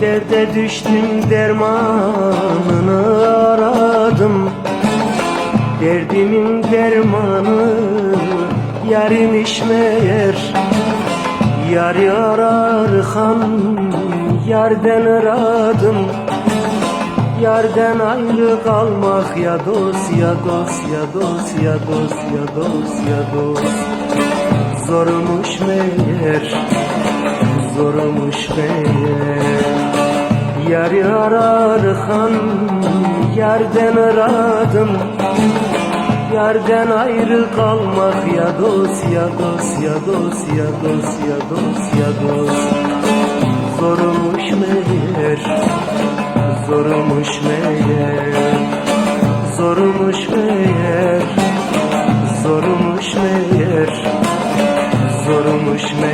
Derde düştüm dermanını aradım. Derdimin dermanı yarımış meğer Yar ararken yerden aradım. Yerden ayrı kalmak ya dost ya dost ya dost ya dost ya dost ya dost. Zormuş meğer zormuş meğer Yari ararıhan yerden aradım Yerden ayrı kalmak ya dost ya dost ya dost ya dost ya dost ya dost. Zor olmuş meğer Zor olmuş meğer. Zor meğer Zor meğer. Zor meğer.